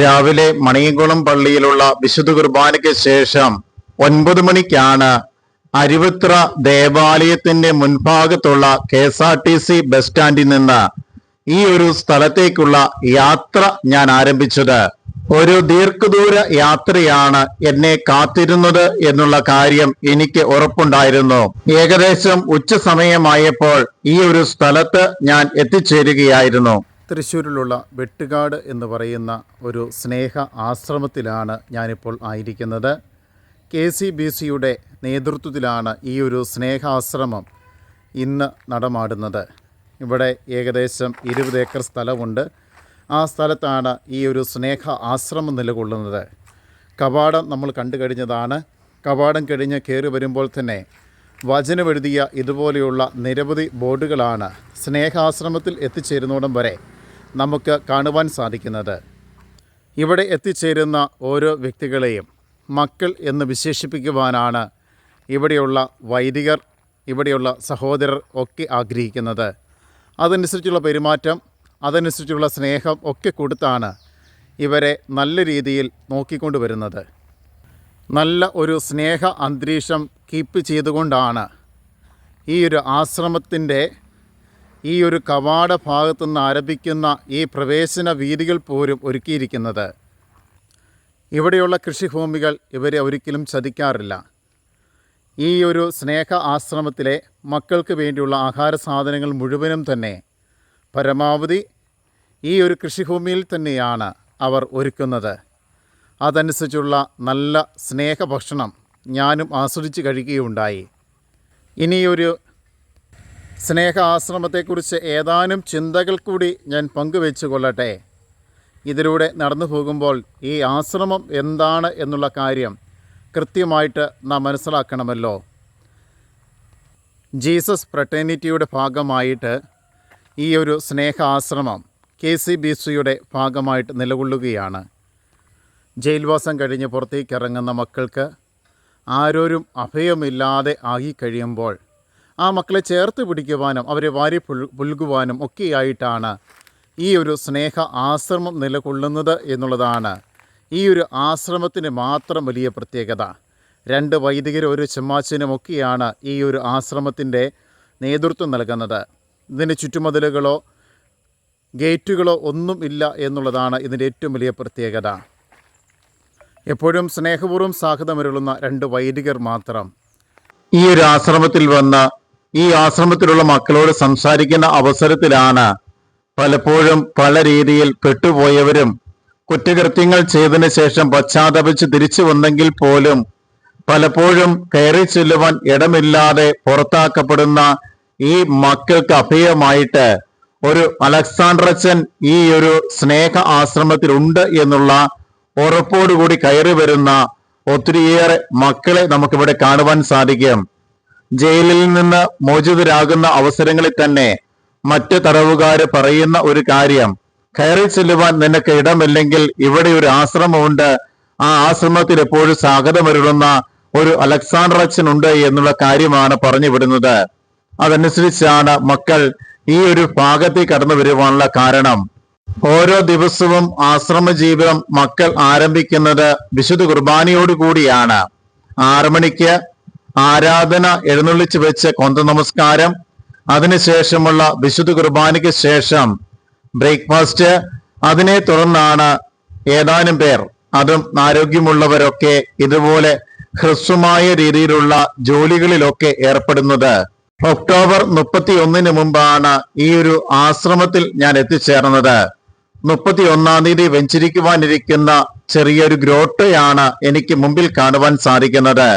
രാവിലെ മണിയംകുളം പള്ളിയിലുള്ള വിശുദ്ധ കുർബാനയ്ക്ക് ശേഷം ഒൻപത് മണിക്കാണ് അരുവിത്ര ദേവാലയത്തിന്റെ മുൻഭാഗത്തുള്ള K S R T C bus സ്റ്റാൻഡിൽ നിന്ന് ഈ ഒരു സ്ഥലത്തേക്കുള്ള യാത്ര ഞാൻ ആരംഭിച്ചത്. ഒരു ദീർഘദൂര യാത്രയാണ് എന്നെ കാത്തിരുന്നത് എന്നുള്ള കാര്യം എനിക്ക് ഉറപ്പുണ്ടായിരുന്നു. ഏകദേശം ഉച്ച സമയമായപ്പോൾ ഈ ഒരു സ്ഥലത്ത് ഞാൻ എത്തിച്ചേരുകയായിരുന്നു. തൃശ്ശൂരിലുള്ള വെട്ടുകാട് എന്ന് പറയുന്ന ഒരു സ്നേഹ ആശ്രമത്തിലാണ് ഞാനിപ്പോൾ ആയിരിക്കുന്നത്. കെ സി ബി സിയുടെ നേതൃത്വത്തിലാണ് ഈ ഒരു സ്നേഹാശ്രമം ഇന്ന് നടമാടുന്നത്. ഇവിടെ ഏകദേശം ഇരുപത് ഏക്കർ സ്ഥലമുണ്ട്. ആ സ്ഥലത്താണ് ഈ ഒരു സ്നേഹ ആശ്രമം നിലകൊള്ളുന്നത്. കവാടം നമ്മൾ കണ്ടു കഴിഞ്ഞതാണ്. കവാടം കഴിഞ്ഞ് കയറി വരുമ്പോൾ തന്നെ വചനമെഴുതിയ ഇതുപോലെയുള്ള നിരവധി ബോർഡുകളാണ് സ്നേഹാശ്രമത്തിൽ എത്തിച്ചേരുന്നോടം വരെ നമുക്ക് കാണുവാൻ സാധിക്കുന്നത്. ഇവിടെ എത്തിച്ചേരുന്ന ഓരോ വ്യക്തികളെയും മക്കൾ എന്ന് വിശേഷിപ്പിക്കുവാനാണ് ഇവിടെയുള്ള വൈദികർ ഇവിടെയുള്ള സഹോദരർ ഒക്കെ ആഗ്രഹിക്കുന്നത്. അതനുസരിച്ചുള്ള പെരുമാറ്റം അതനുസരിച്ചുള്ള സ്നേഹം ഒക്കെ കൊടുത്താണ് ഇവരെ നല്ല രീതിയിൽ നോക്കിക്കൊണ്ടുവരുന്നത്. നല്ല ഒരു സ്നേഹ അന്തരീക്ഷം കീപ്പ് ചെയ്തുകൊണ്ടാണ് ഈ ഒരു ആശ്രമത്തിന്റെ ഈ ഒരു കവാട ഭാഗത്തു നിന്ന് ആരംഭിക്കുന്ന ഈ പ്രവേശന വീതികൾ പോലും ഒരുക്കിയിരിക്കുന്നത്. ഇവിടെയുള്ള കൃഷിഭൂമികൾ ഇവരെ ഒരിക്കലും ചതിക്കാറില്ല. ഈ ഒരു സ്നേഹ ആശ്രമത്തിലെ മക്കൾക്ക് വേണ്ടിയുള്ള ആഹാര സാധനങ്ങൾ മുഴുവനും തന്നെ പരമാവധി ഈ ഒരു കൃഷിഭൂമിയിൽ തന്നെയാണ് അവർ ഒരുക്കുന്നത്. അതനുസരിച്ചുള്ള നല്ല സ്നേഹഭക്ഷണം ഞാനും ആസ്വദിച്ച് കഴിക്കുകയുണ്ടായി. ഇനിയൊരു സ്നേഹ ആശ്രമത്തെക്കുറിച്ച് ഏതാനും ചിന്തകൾ കൂടി ഞാൻ പങ്കുവെച്ചു കൊള്ളട്ടെ. ഇതിലൂടെ നടന്നു പോകുമ്പോൾ ഈ ആശ്രമം എന്താണ് എന്നുള്ള കാര്യം കൃത്യമായിട്ട് നാം മനസ്സിലാക്കണമല്ലോ. ജീസസ് ഫ്രട്ടേണിറ്റിയുടെ ഭാഗമായിട്ട് ഈ ഒരു സ്നേഹ ആശ്രമം കെ സി ബി സിയുടെ ഭാഗമായിട്ട് നിലകൊള്ളുകയാണ്. ജയിൽവാസം കഴിഞ്ഞ് പുറത്തേക്ക് ഇറങ്ങുന്ന മക്കൾക്ക് ആരോരും അഭയമില്ലാതെ ആയിക്കഴിയുമ്പോൾ ആ മക്കളെ ചേർത്ത് പിടിക്കുവാനും അവരെ വാരി പുൽ പുൽകുവാനും ഒക്കെയായിട്ടാണ് ഈ ഒരു സ്നേഹ ആശ്രമം നിലകൊള്ളുന്നത് എന്നുള്ളതാണ്. ഈ ഒരു ആശ്രമത്തിന് മാത്രം വലിയ പ്രത്യേകത. രണ്ട് വൈദികരും ഒരു ചെമ്മാച്ചനുമൊക്കെയാണ് ഈ ഒരു ആശ്രമത്തിന്റെ നേതൃത്വം നൽകുന്നത്. ഇതിന് ചുറ്റുമതിലുകളോ ഗേറ്റുകളോ ഒന്നും ഇല്ല എന്നുള്ളതാണ് ഇതിന്റെ ഏറ്റവും വലിയ പ്രത്യേകത. എപ്പോഴും സ്നേഹപൂർവം സാഹിതമരുളുന്ന രണ്ട് വൈദികർ മാത്രം ഈ ഒരു ആശ്രമത്തിൽ വന്ന് ഈ ആശ്രമത്തിലുള്ള മക്കളോട് സംസാരിക്കുന്ന അവസരത്തിലാണ് പലപ്പോഴും പല രീതിയിൽ പെട്ടുപോയവരും കുറ്റകൃത്യങ്ങൾ ചെയ്തതിനു ശേഷം പശ്ചാത്തപിച്ച് തിരിച്ചു വന്നെങ്കിൽ പോലും പലപ്പോഴും കയറി ചെല്ലുവാൻ ഇടമില്ലാതെ പുറത്താക്കപ്പെടുന്ന ഈ മക്കൾക്ക് അഭയമായിട്ട് ഒരു അലക്സാണ്ടറച്ചൻ ഈ ഒരു സ്നേഹ ആശ്രമത്തിലുണ്ട് എന്നുള്ള ഉറപ്പോടുകൂടി കയറി വരുന്ന ഒത്തിരിയേറെ മക്കളെ നമുക്കിവിടെ കാണുവാൻ സാധിക്കും. ജയിലിൽ നിന്ന് മോചിതരാകുന്ന അവസരങ്ങളിൽ തന്നെ മറ്റു തടവുകാര് പറയുന്ന ഒരു കാര്യം കയറി ചെല്ലുവാൻ നിനക്ക് ഇടമില്ലെങ്കിൽ ഇവിടെ ഒരു ആശ്രമമുണ്ട്. ആ ആശ്രമത്തിൽ എപ്പോഴും സ്വാഗതമരുളുന്ന ഒരു അലക്സാണ്ടർ അച്ഛൻ ഉണ്ട് എന്നുള്ള കാര്യമാണ് പറഞ്ഞു വിടുന്നത്. അതനുസരിച്ചാണ് മക്കൾ ഈ ഒരു ഭാഗത്തിൽ കടന്നു വരുവാനുള്ള കാരണം. ഓരോ ദിവസവും ആശ്രമ ജീവിതം മക്കൾ ആരംഭിക്കുന്നത് വിശുദ്ധ കുർബാനയോട് കൂടിയാണ് മണിക്ക് ആരാധന എഴുന്നള്ളിച്ച് വെച്ച് കൊന്ത നമസ്കാരം. അതിനുശേഷമുള്ള വിശുദ്ധ കുർബാനയ്ക്ക് ശേഷം ബ്രേക്ക്ഫാസ്റ്റ്. അതിനെ തുടർന്നാണ് ഏതാനും പേർ അതും ആരോഗ്യമുള്ളവരൊക്കെ ഇതുപോലെ ഹ്രസ്വമായ രീതിയിലുള്ള ജോലികളിലൊക്കെ ഏർപ്പെടുന്നത്. ഒക്ടോബർ മുപ്പത്തി ഒന്നിന് മുമ്പാണ് ഈ ഒരു ആശ്രമത്തിൽ ഞാൻ എത്തിച്ചേർന്നത്. മുപ്പത്തി ഒന്നാം തീയതി വെഞ്ചരിക്കുവാനിരിക്കുന്ന ചെറിയൊരു ഗ്രോട്ടയാണ് എനിക്ക് മുമ്പിൽ കാണുവാൻ സാധിക്കുന്നത്.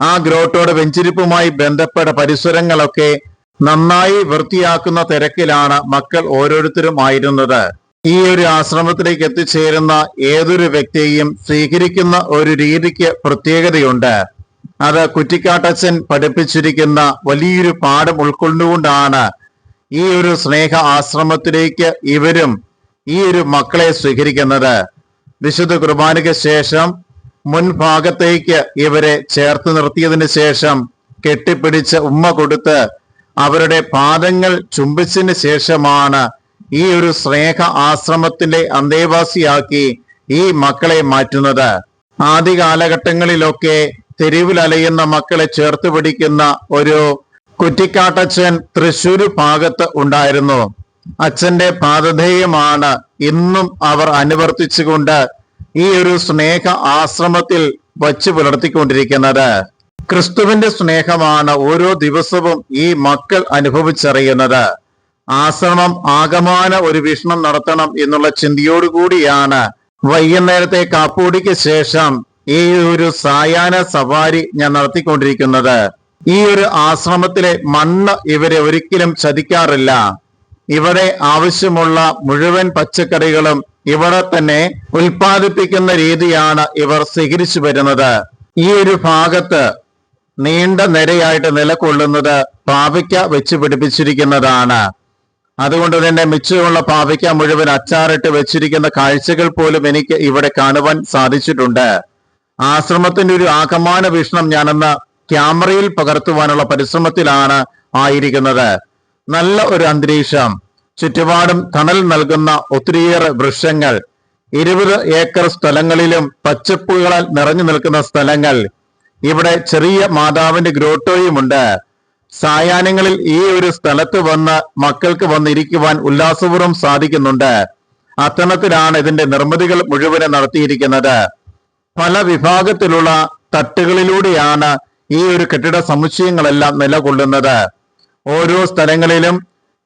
ആ ഗ്രോട്ടോട് വെഞ്ചിരിപ്പുമായി ബന്ധപ്പെട്ട പരിസരങ്ങളൊക്കെ നന്നായി വൃത്തിയാക്കുന്ന തിരക്കിലാണ് മക്കൾ ഓരോരുത്തരും ആയിരുന്നത്. ഈ ഒരു ആശ്രമത്തിലേക്ക് എത്തിച്ചേരുന്ന ഏതൊരു വ്യക്തിയെയും സ്വീകരിക്കുന്ന ഒരു രീതിക്ക് പ്രത്യേകതയുണ്ട്. അത് കുറ്റിക്കാട്ടച്ചൻ പഠിപ്പിച്ചിരിക്കുന്ന വലിയൊരു പാഠം ഉൾക്കൊണ്ടുകൊണ്ടാണ് ഈ ഒരു സ്നേഹ ആശ്രമത്തിലേക്ക് ഇവരും ഈ ഒരു മക്കളെ സ്വീകരിക്കുന്നത്. വിശുദ്ധ കുർബാനയ്ക്ക് ശേഷം മുൻഭാഗത്തേക്ക് ഇവരെ ചേർത്ത് നിർത്തിയതിന് ശേഷം കെട്ടിപ്പിടിച്ച് ഉമ്മ കൊടുത്ത് അവരുടെ പാദങ്ങൾ ചുംബിച്ചതിന് ശേഷമാണ് ഈ ഒരു സ്നേഹ ആശ്രമത്തിന്റെ അന്തേവാസിയാക്കി ഈ മക്കളെ മാറ്റുന്നത്. ആദ്യ കാലഘട്ടങ്ങളിലൊക്കെ തെരുവിൽ അലയുന്ന മക്കളെ ചേർത്ത് പിടിക്കുന്ന ഒരു കുറ്റിക്കാട്ടച്ഛൻ തൃശൂർ ഭാഗത്ത് ഉണ്ടായിരുന്നു. അച്ഛന്റെ പാതധേയമാണ് ഇന്നും അവർ അനുവർത്തിച്ചുകൊണ്ട് ഈ ഒരു സ്നേഹ ആശ്രമത്തിൽ വച്ച് പുലർത്തിക്കൊണ്ടിരിക്കുന്നത് ക്രിസ്തുവിന്റെ സ്നേഹമാണ് ഓരോ ദിവസവും ഈ മക്കൾ അനുഭവിച്ചറിയുന്നത്. ആശ്രമം ആകമാന ഒരു വീക്ഷണം നടത്തണം എന്നുള്ള ചിന്തയോടുകൂടിയാണ് വൈകുന്നേരത്തെ കാപ്പൂടിക്ക് ശേഷം ഈ ഒരു സായാഹ്ന സവാരി ഞാൻ നടത്തിക്കൊണ്ടിരിക്കുന്നത്. ഈ ഒരു ആശ്രമത്തിലെ മണ്ണ് ഇവരെ ഒരിക്കലും ചതിക്കാറില്ല. ഇവിടെ ആവശ്യമുള്ള മുഴുവൻ പച്ചക്കറികളും ഇവിടെ തന്നെ ഉൽപ്പാദിപ്പിക്കുന്ന രീതിയാണ് ഇവർ സ്വീകരിച്ചു വരുന്നത്. ഈ ഒരു ഭാഗത്ത് നീണ്ട നിരയായിട്ട് നിലകൊള്ളുന്നത് പാവയ്ക്ക വെച്ച് പിടിപ്പിച്ചിരിക്കുന്നതാണ്. അതുകൊണ്ട് തന്നെ മിച്ചമുള്ള പാവയ്ക്ക മുഴുവൻ അച്ചാറിട്ട് വെച്ചിരിക്കുന്ന കാഴ്ചകൾ പോലും എനിക്ക് ഇവിടെ കാണുവാൻ സാധിച്ചിട്ടുണ്ട്. ആശ്രമത്തിന്റെ ഒരു ആകമാന വീക്ഷണം ഞാനെന്ന് ക്യാമറയിൽ പകർത്തുവാനുള്ള പരിശ്രമത്തിലാണ് ആയിരിക്കുന്നത്. നല്ല ഒരു അന്തരീക്ഷം ചുറ്റുപാടും തണൽ നൽകുന്ന ഒത്തിരിയേറെ വൃക്ഷങ്ങൾ ഇരുപത് ഏക്കർ സ്ഥലങ്ങളിലും പച്ചപ്പുകളാൽ നിറഞ്ഞു നിൽക്കുന്ന സ്ഥലങ്ങൾ. ഇവിടെ ചെറിയ മാതാവിന്റെ ഗ്രോട്ടോയുമുണ്ട് സായാഹ്നങ്ങളിൽ ഈ ഒരു സ്ഥലത്ത് വന്ന് മക്കൾക്ക് വന്നിരിക്കുവാൻ ഉല്ലാസപൂർവം സാധിക്കുന്നുണ്ട്. അത്തരത്തിലാണ് ഇതിന്റെ നിർമ്മിതികൾ മുഴുവനും നടത്തിയിരിക്കുന്നത്. പല വിഭാഗത്തിലുള്ള തട്ടുകളിലൂടെയാണ് ഈ ഒരു കെട്ടിട സമുച്ചയങ്ങളെല്ലാം നിലകൊള്ളുന്നത്. ഓരോ സ്ഥലങ്ങളിലും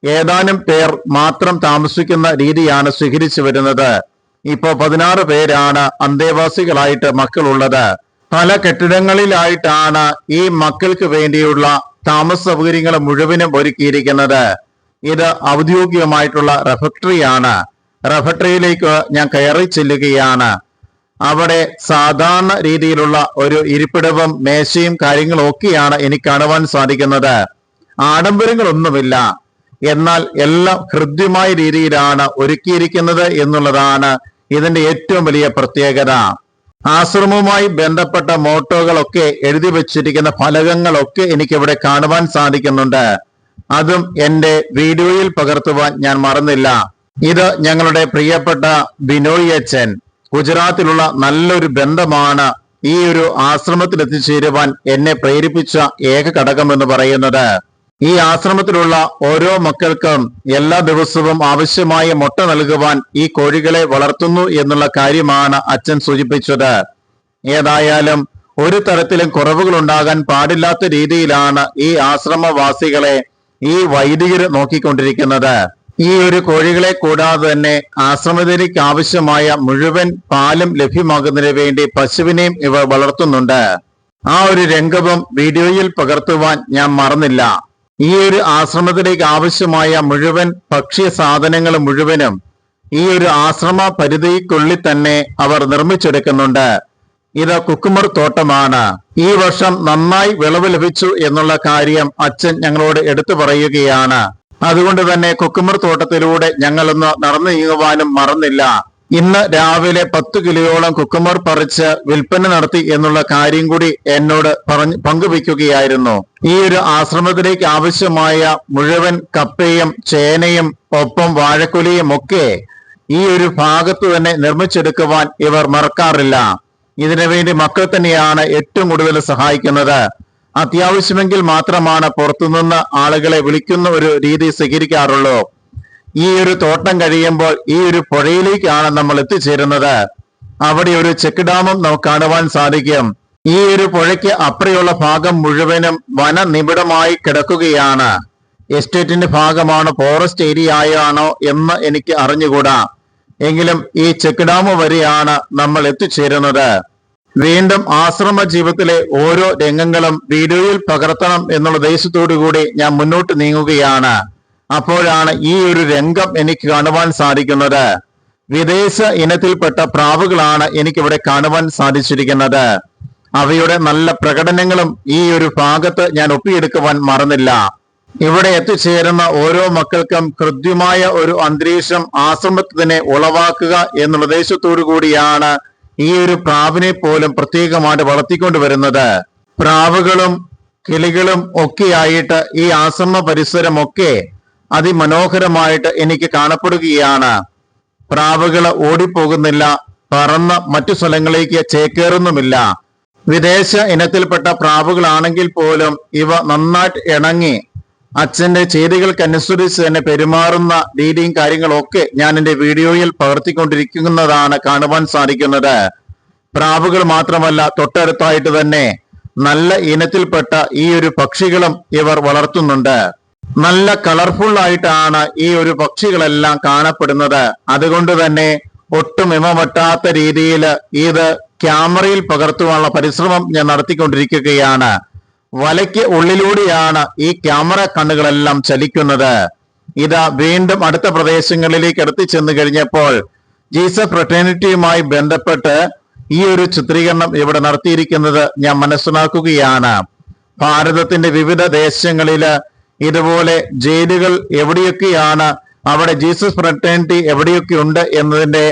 ഏതാനും പേർ മാത്രം താമസിക്കുന്ന രീതിയാണ് സ്വീകരിച്ചു വരുന്നത്. ഇപ്പോ പതിനാറ് പേരാണ് അന്തേവാസികളായിട്ട് മക്കളുള്ളത്. പല കെട്ടിടങ്ങളിലായിട്ടാണ് ഈ മക്കൾക്ക് വേണ്ടിയുള്ള താമസ സൗകര്യങ്ങൾ മുഴുവനും ഒരുക്കിയിരിക്കുന്നത്. ഇത് ഔദ്യോഗികമായിട്ടുള്ള റെഫക്ടറിയാണ്. റെഫക്ടറിയിലേക്ക് ഞാൻ കയറി ചെല്ലുകയാണ്. അവിടെ സാധാരണ രീതിയിലുള്ള ഒരു ഇരിപ്പിടവും മേശയും കാര്യങ്ങളും ഒക്കെയാണ് എനിക്ക് കാണുവാൻ സാധിക്കുന്നത്. ആഡംബരങ്ങളൊന്നുമില്ല. എന്നാൽ എല്ലാം ഹൃദ്യമായ രീതിയിലാണ് ഒരുക്കിയിരിക്കുന്നത് എന്നുള്ളതാണ് ഇതിന്റെ ഏറ്റവും വലിയ പ്രത്യേകത. ആശ്രമവുമായി ബന്ധപ്പെട്ട മോട്ടോകളൊക്കെ എഴുതി വച്ചിരിക്കുന്ന ഫലകങ്ങളൊക്കെ എനിക്കിവിടെ കാണുവാൻ സാധിക്കുന്നുണ്ട്. അതും എന്റെ വീഡിയോയിൽ പകർത്തുവാൻ ഞാൻ മറന്നില്ല. ഇത് ഞങ്ങളുടെ പ്രിയപ്പെട്ട ബിനോയ് അച്ഛൻ. ഗുജറാത്തിലുള്ള നല്ലൊരു ബന്ധമാണ് ഈ ഒരു ആശ്രമത്തിൽ എത്തിച്ചേരുവാൻ എന്നെ പ്രേരിപ്പിച്ച ഏക ഘടകം എന്ന് പറയുന്നത്. ഈ ആശ്രമത്തിലുള്ള ഓരോ മക്കൾക്കും എല്ലാ ദിവസവും ആവശ്യമായ മുട്ട നൽകുവാൻ ഈ കോഴികളെ വളർത്തുന്നു എന്നുള്ള കാര്യമാണ് അച്ഛൻ സൂചിപ്പിച്ചത്. ഏതായാലും ഒരു തരത്തിലും കുറവുകൾ ഉണ്ടാകാൻ പാടില്ലാത്ത രീതിയിലാണ് ഈ ആശ്രമവാസികളെ ഈ വൈദികർ നോക്കിക്കൊണ്ടിരിക്കുന്നത്. ഈ ഒരു കോഴികളെ കൂടാതെ തന്നെ ആശ്രമത്തിലേക്ക് ആവശ്യമായ മുഴുവൻ പാലും ലഭ്യമാകുന്നതിന് വേണ്ടി പശുവിനെയും ഇവർ വളർത്തുന്നുണ്ട്. ആ ഒരു രംഗവും വീഡിയോയിൽ പകർത്തുവാൻ ഞാൻ മറന്നില്ല. ഈ ഒരു ആശ്രമത്തിലേക്ക് ആവശ്യമായ മുഴുവൻ ഭക്ഷ്യ സാധനങ്ങൾ മുഴുവനും ഈ ഒരു ആശ്രമ പരിധിക്കുള്ളിൽ തന്നെ അവർ നിർമ്മിച്ചെടുക്കുന്നുണ്ട്. ഇത് കുക്കുമർ തോട്ടമാണ്. ഈ വർഷം നന്നായി വിളവ് ലഭിച്ചു എന്നുള്ള കാര്യം അച്ഛൻ ഞങ്ങളോട് എടുത്തു പറയുകയാണ്. അതുകൊണ്ട് തന്നെ കുക്കുമർ തോട്ടത്തിലൂടെ ഞങ്ങളൊന്ന് നടന്നു നീങ്ങുവാനും മറന്നില്ല. ഇന്ന് രാവിലെ പത്ത് കിലോയോളം കുക്കുമർ പറിച്ച് വിൽപ്പന നടത്തി എന്നുള്ള കാര്യം കൂടി എന്നോട് പറഞ്ഞു പങ്കുവെക്കുകയായിരുന്നു. ഈ ഒരു ആശ്രമത്തിലേക്ക് ആവശ്യമായ മുഴുവൻ കപ്പയും ചേനയും ഒപ്പം വാഴക്കുലയും ഒക്കെ ഈ ഒരു ഭാഗത്ത് തന്നെ നിർമ്മിച്ചെടുക്കുവാൻ ഇവർ മറക്കാറില്ല. ഇതിനു വേണ്ടി മക്കൾ തന്നെയാണ് ഏറ്റവും കൂടുതൽ സഹായിക്കുന്നത്. അത്യാവശ്യമെങ്കിൽ മാത്രമാണ് പുറത്തുനിന്ന് ആളുകളെ വിളിക്കുന്ന ഒരു രീതി സ്വീകരിക്കാറുള്ളൂ. ഈ ഒരു തോട്ടം കഴിയുമ്പോൾ ഈ ഒരു പുഴയിലേക്കാണ് നമ്മൾ എത്തിച്ചേരുന്നത്. അവിടെ ഒരു ചെക്ക് ഡാമും നമുക്ക് കാണുവാൻ സാധിക്കും. ഈ ഒരു പുഴയ്ക്ക് അപ്പുറയുള്ള ഭാഗം മുഴുവനും വനനിബിഡമായി കിടക്കുകയാണ്. എസ്റ്റേറ്റിന്റെ ഭാഗമാണ് ഫോറസ്റ്റ് ഏരിയ ആയാണോ എന്ന് എനിക്ക് അറിഞ്ഞുകൂടാ. എങ്കിലും ഈ ചെക്ക് ഡാം വരെയാണ് നമ്മൾ എത്തിച്ചേരുന്നത്. വീണ്ടും ആശ്രമ ജീവിതത്തിലെ ഓരോ രംഗങ്ങളും വീഡിയോയിൽ പകർത്തണം എന്നുള്ള ഉദ്ദേശത്തോടു കൂടി ഞാൻ മുന്നോട്ട് നീങ്ങുകയാണ്. അപ്പോഴാണ് ഈ ഒരു രംഗം എനിക്ക് കാണുവാൻ സാധിക്കുന്നത്. വിദേശ ഇനത്തിൽപ്പെട്ട പ്രാവുകളാണ് എനിക്കിവിടെ കാണുവാൻ സാധിച്ചിരിക്കുന്നത്. അവയുടെ നല്ല പ്രകടനങ്ങളും ഈ ഒരു ഭാഗത്ത് ഞാൻ ഒപ്പിയെടുക്കുവാൻ മറന്നില്ല. ഇവിടെ എത്തിച്ചേരുന്ന ഓരോ മക്കൾക്കും കൃത്യമായ ഒരു അന്തരീക്ഷം ആശ്രമത്തിനെ ഉളവാക്കുക എന്നുള്ള ഉദ്ദേശത്തോടു കൂടിയാണ് ഈ ഒരു പ്രാവിനെ പോലും പ്രത്യേകമായിട്ട് വളർത്തിക്കൊണ്ടുവരുന്നത് പ്രാവുകളും കിളികളും ഒക്കെയായിട്ട് ഈ ആശ്രമ പരിസരമൊക്കെ അതിമനോഹരമായിട്ട് എനിക്ക് കാണപ്പെടുകയാണ്. പ്രാവുകൾ ഓടിപ്പോകുന്നില്ല പറന്ന് മറ്റു സ്ഥലങ്ങളിലേക്ക് ചേക്കേറുന്നുമില്ല. വിദേശ ഇനത്തിൽപ്പെട്ട പ്രാവുകളാണെങ്കിൽ പോലും ഇവ നന്നായിട്ട് ഇണങ്ങി. അച്ഛന്റെ ചെയ്തികൾക്കനുസരിച്ച് തന്നെ പെരുമാറുന്ന രീതിയും കാര്യങ്ങളൊക്കെ ഞാൻ എന്റെ വീഡിയോയിൽ പകർത്തിക്കൊണ്ടിരിക്കുന്നതാണ് കാണുവാൻ സാധിക്കുന്നത്. പ്രാവുകൾ മാത്രമല്ല തൊട്ടടുത്തായിട്ട് തന്നെ നല്ല ഇനത്തിൽപ്പെട്ട ഈ ഒരു പക്ഷികളും ഇവർ വളർത്തുന്നുണ്ട്. നല്ല കളർഫുൾ ആയിട്ടാണ് ഈ ഒരു പക്ഷികളെല്ലാം കാണപ്പെടുന്നത്. അതുകൊണ്ട് തന്നെ ഒട്ടും ഇമവട്ടാത്ത രീതിയിൽ ഇത് ക്യാമറയിൽ പകർത്തുവാനുള്ള പരിശ്രമം ഞാൻ നടത്തിക്കൊണ്ടിരിക്കുകയാണ്. വലയ്ക്ക് ഉള്ളിലൂടെയാണ് ഈ ക്യാമറ കണ്ണുകളെല്ലാം ചലിക്കുന്നത്. ഇത് വീണ്ടും അടുത്ത പ്രദേശങ്ങളിലേക്ക് എടുത്തു ചെന്ന് കഴിഞ്ഞപ്പോൾ ജീസസ് ഫ്രട്ടേണിറ്റിയുമായി ബന്ധപ്പെട്ട് ഈ ഒരു ചിത്രീകരണം ഇവിടെ നടത്തിയിരിക്കുന്നത് ഞാൻ മനസ്സിലാക്കുകയാണ്. ഭാരതത്തിന്റെ വിവിധ ദേശങ്ങളിൽ ഇതുപോലെ ജയിലുകൾ എവിടെയൊക്കെയാണ് അവിടെ ജീസസ് ഫ്രട്ടേണിറ്റി എവിടെയൊക്കെ ഉണ്ട് എന്നതിന്റെ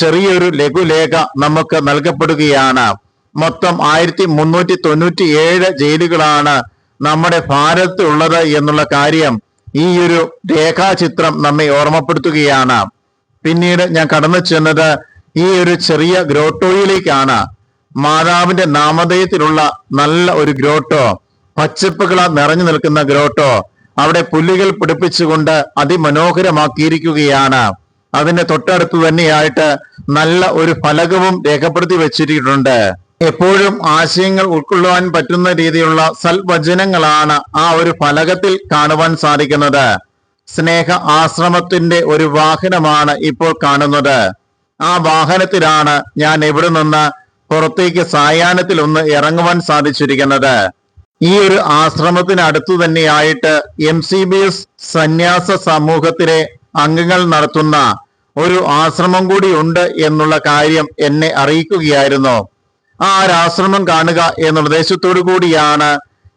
ചെറിയൊരു ലഘുലേഖ നമുക്ക് നൽകപ്പെടുകയാണ്. മൊത്തം ആയിരത്തി മുന്നൂറ്റി തൊണ്ണൂറ്റി ഏഴ് ജയിലുകളാണ് നമ്മുടെ ഭാരതത്തിൽ ഉള്ളത് എന്നുള്ള കാര്യം ഈ ഒരു രേഖാചിത്രം നമ്മെ ഓർമ്മപ്പെടുത്തുകയാണ്. പിന്നീട് ഞാൻ കടന്നു ചെന്നത് ഈ ഒരു ചെറിയ ഗ്രോട്ടോയിലേക്കാണ്. മാതാവിന്റെ നാമധേയത്തിലുള്ള നല്ല ഒരു ഗ്രോട്ടോ പച്ചപ്പുകള നിറഞ്ഞു നിൽക്കുന്ന ഗ്രോട്ടോ അവിടെ പുല്ലുകൾ പിടിപ്പിച്ചുകൊണ്ട് അതിമനോഹരമാക്കിയിരിക്കുകയാണ്. അതിന്റെ തൊട്ടടുത്ത് തന്നെയായിട്ട് നല്ല ഒരു ഫലകവും രേഖപ്പെടുത്തി വെച്ചിട്ടുണ്ട് എപ്പോഴും ആശയങ്ങൾ ഉൾക്കൊള്ളുവാൻ പറ്റുന്ന രീതിയിലുള്ള സൽവചനങ്ങളാണ് ആ ഒരു ഫലകത്തിൽ കാണുവാൻ സാധിക്കുന്നത്. സ്നേഹ ആശ്രമത്തിന്റെ ഒരു വാഹനമാണ് ഇപ്പോൾ കാണുന്നത്. ആ വാഹനത്തിലാണ് ഞാൻ ഇവിടെ നിന്ന് പുറത്തേക്ക് സായാഹ്നത്തിൽ ഒന്ന് ഇറങ്ങുവാൻ സാധിച്ചിരിക്കുന്നത്. ഈ ഒരു ആശ്രമത്തിനടുത്തു തന്നെയായിട്ട് എം സി ബി എസ് സന്യാസ സമൂഹത്തിലെ അംഗങ്ങൾ നടത്തുന്ന ഒരു ആശ്രമം കൂടി ഉണ്ട് എന്നുള്ള കാര്യം എന്നെ അറിയിക്കുകയായിരുന്നു. ആ ഒരു ആശ്രമം കാണുക എന്ന ഉദ്ദേശത്തോടു കൂടിയാണ്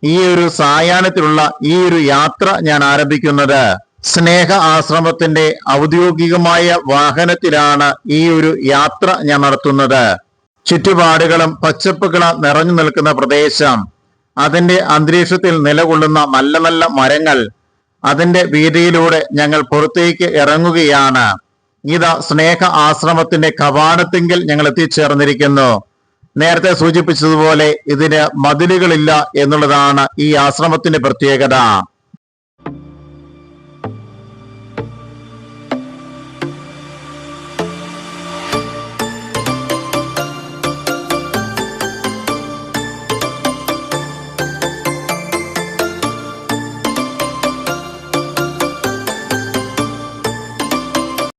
ഈ ഒരു സായാഹ്നത്തിലുള്ള ഈ ഒരു യാത്ര ഞാൻ ആരംഭിക്കുന്നത്. സ്നേഹ ആശ്രമത്തിന്റെ ഔദ്യോഗികമായ വാഹനത്തിലാണ് ഈ ഒരു യാത്ര ഞാൻ നടത്തുന്നത്. ചുറ്റുപാടുകളും പച്ചപ്പുകളും നിറഞ്ഞു നിൽക്കുന്ന പ്രദേശം. അതിന്റെ അന്തരീക്ഷത്തിൽ നിലകൊള്ളുന്ന നല്ല നല്ല മരങ്ങൾ അതിന്റെ വീതിയിലൂടെ ഞങ്ങൾ പുറത്തേക്ക് ഇറങ്ങുകയാണ്. ഇതാ സ്നേഹ ആശ്രമത്തിന്റെ കവാടത്തിങ്കിൽ ഞങ്ങൾ എത്തിച്ചേർന്നിരിക്കുന്നു. നേരത്തെ സൂചിപ്പിച്ചതുപോലെ ഇതിന് മതിലുകളില്ല എന്നുള്ളതാണ് ഈ ആശ്രമത്തിന്റെ പ്രത്യേകത.